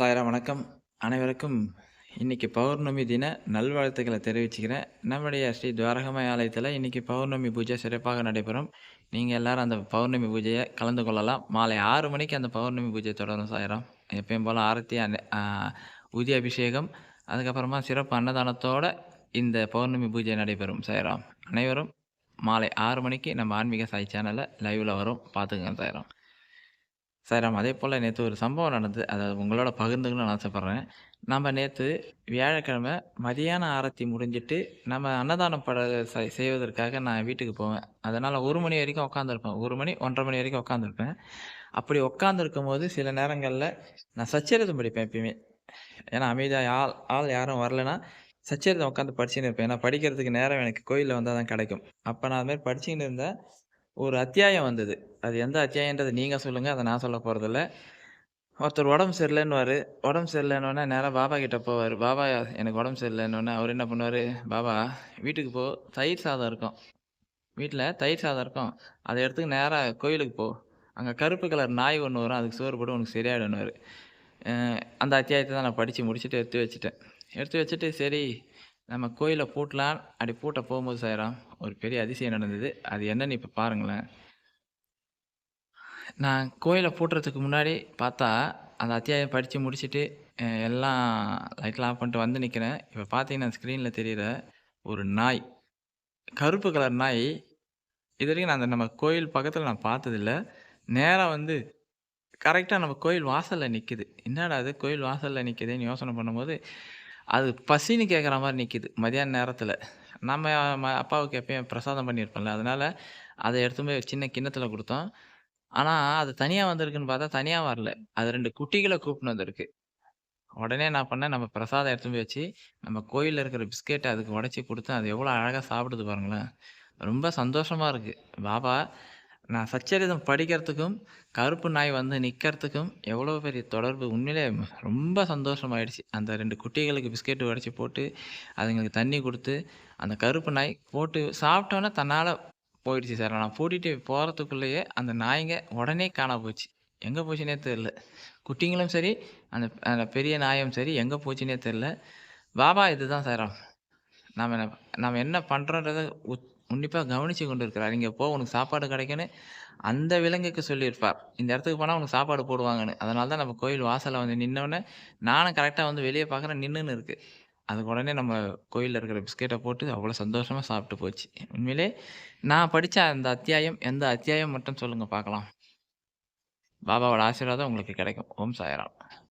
சாயிரம் வணக்கம். அனைவருக்கும் இன்றைக்கி பௌர்ணமி தின நல்வாழ்த்துக்களை தெரிவிச்சுக்கிறேன். நம்முடைய ஸ்ரீ துவாரகமாய் ஆலயத்தில் இன்றைக்கி பௌர்ணமி பூஜை சிறப்பாக நடைபெறும். நீங்கள் எல்லாரும் அந்த பௌர்ணமி பூஜையை கலந்து கொள்ளலாம். மாலை ஆறு மணிக்கு அந்த பௌர்ணமி பூஜை தொடரும் சாயிரம். எப்பயும் போல் ஆரத்தி அன்ன- உதி அபிஷேகம் அதுக்கப்புறமா சிறப்பு அன்னதானத்தோட இந்த பௌர்ணமி பூஜை நடைபெறும் சாயிரம். அனைவரும் மாலை ஆறு மணிக்கு நம்ம ஆன்மீக சாய் சேனலில் லைவில் வரும். பார்த்துக்கங்க சாயிரம். சாய்ராம் அதே போல் நேற்று ஒரு சம்பவம் நடந்தது. அதை உங்களோட பகிர்ந்துக்கணும்னு ஆசைப்பட்றேன். நம்ம நேற்று வியாழக்கிழமை மதியான ஆரத்தி முடிஞ்சிட்டு நம்ம அன்னதானம் பட செ செய்வதற்காக நான் வீட்டுக்கு போவேன். அதனால் ஒரு மணி வரைக்கும் உட்காந்துருப்பேன் ஒரு மணி ஒன்றரை மணி வரைக்கும் உட்காந்துருப்பேன் அப்படி உட்காந்துருக்கும் போது சில நேரங்களில் நான் சச்சரிதம் படிப்பேன் எப்பயுமே. ஏன்னா அமைதியாக ஆள் ஆள் யாரும் வரலைன்னா சச்சரிதம் உட்காந்து படிச்சுன்னு இருப்பேன். ஏன்னா படிக்கிறதுக்கு நேரம் எனக்கு கோயிலில் வந்தால் தான் கிடைக்கும். அப்போ நான் அதுமாதிரி படிச்சுக்கின்னு இருந்தேன். ஒரு அத்தியாயம் வந்தது. அது எந்த அத்தியாயன்றது நீங்கள் சொல்லுங்கள் அதை நான் சொல்ல போகிறதில்ல ஒருத்தர் உடம்பு சரியில்லைன்னுவார். உடம்பு சரியில்லைன்னொன்னே நேராக பாபா கிட்டே போவார். பாபா எனக்கு உடம்பு சரியில்லைன்னொன்னே அவர் என்ன பண்ணுவார்? பாபா வீட்டுக்கு போ. தயிர் சாதம் இருக்கும். வீட்டில் தயிர் சாதம் இருக்கும். அதை எடுத்துக்க நேராக கோயிலுக்கு போ. அங்கே கருப்பு கலர் நாய் ஒன்று வரும். அதுக்கு சோறு போட்டு உனக்கு சரியாயிடுன்னு அந்த அத்தியாயத்தை தான் நான் படித்து முடிச்சுட்டு எடுத்து வச்சுட்டேன். எடுத்து வச்சுட்டு சரி நம்ம கோயிலை பூட்டலாம் அப்படி பூட்ட போகும்போது சாயிரம் ஒரு பெரிய அதிசயம் நடந்தது. அது என்னன்னு இப்போ பாருங்களேன். நான் கோயிலை பூட்டுறதுக்கு முன்னாடி பார்த்தா அந்த அத்தியாயம் படித்து முடிச்சுட்டு எல்லாம் லைட்லாம் ஆஃப் பண்ணிட்டு வந்து நிற்கிறேன் இப்போ பார்த்தீங்கன்னா ஸ்க்ரீனில் தெரிகிற ஒரு நாய் கருப்பு கலர் நாய். இது வரைக்கும் நான் அந்த நம்ம கோயில் பக்கத்தில் நான் பார்த்ததில்ல. நேராக வந்து கரெக்டாக நம்ம கோயில் வாசலில் நிற்குது என்னடா அது கோயில் வாசலில் நிற்குதுன்னு யோசனை பண்ணும்போது அது பசின்னு கேட்குற மாதிரி நிற்கிது மதியான நேரத்தில். நம்ம அப்பாவுக்கு எப்பயும் பிரசாதம் பண்ணியிருப்போம்ல. அதனால் அதை எடுத்து போய் சின்ன கிண்ணத்தில் கொடுத்தோம். ஆனால் அது தனியாக வந்திருக்குன்னு பார்த்தா தனியாக வரல. அது ரெண்டு குட்டிகளை கூப்பிட்டு வந்திருக்கு. உடனே நான் பண்ணேன். நம்ம பிரசாதம் எடுத்து போய் வச்சு நம்ம கோயிலில் இருக்கிற பிஸ்கெட்டை அதுக்கு உடச்சி கொடுத்து அது எவ்வளோ அழகாக சாப்பிடுது பாருங்களேன். ரொம்ப சந்தோஷமாக இருக்குது பாபா நான் சச்சரிதம் படிக்கிறதுக்கும் கருப்பு நாய் வந்து நிற்கிறதுக்கும் எவ்வளோ பெரிய தொடர்பு? உண்மையிலே ரொம்ப சந்தோஷமாயிடுச்சு. அந்த ரெண்டு குட்டிகளுக்கு பிஸ்கெட்டு உடச்சி போட்டு அதுங்களுக்கு தண்ணி கொடுத்து அந்த கருப்பு நாய் போட்டு சாப்பிட்டோன்னே தன்னால் போயிடுச்சு சார். நான் பூட்டிகிட்டு போகிறதுக்குள்ளேயே அந்த நாய்ங்க உடனே காண போச்சு. எங்கே போச்சுனே தெரில குட்டிங்களும் சரி அந்த அந்த பெரிய நாயும் சரி எங்கே போச்சுனே தெரில பாபா இதுதான் சார். நாம் என்ன நாம் என்ன பண்ணுறோன்றதை உன்னிப்பாக கவனித்து கொண்டு இருக்கிறார் இங்கே போ உனக்கு சாப்பாடு கிடைக்குன்னு அந்த விலங்குக்கு சொல்லியிருப்பார். இந்த இடத்துக்கு போனால் உனக்கு சாப்பாடு போடுவாங்கன்னு. அதனால தான் நம்ம கோயில் வாசலில் வந்து நின்னோடனே நானும் கரெக்டாக வந்து வெளியே பார்க்குறேன் நின்றுன்னு இருக்குது அதுக்கு உடனே நம்ம கோயிலில் இருக்கிற பிஸ்கெட்டை போட்டு அவ்வளோ சந்தோஷமாக சாப்பிட்டு போச்சு. உண்மையிலே நான் படித்த அந்த அத்தியாயம் எந்த அத்தியாயம் மட்டும் சொல்லுங்கள் பார்க்கலாம். பாபாவோட ஆசீர்வாதம் உங்களுக்கு கிடைக்கும். ஓம் சாயராம்.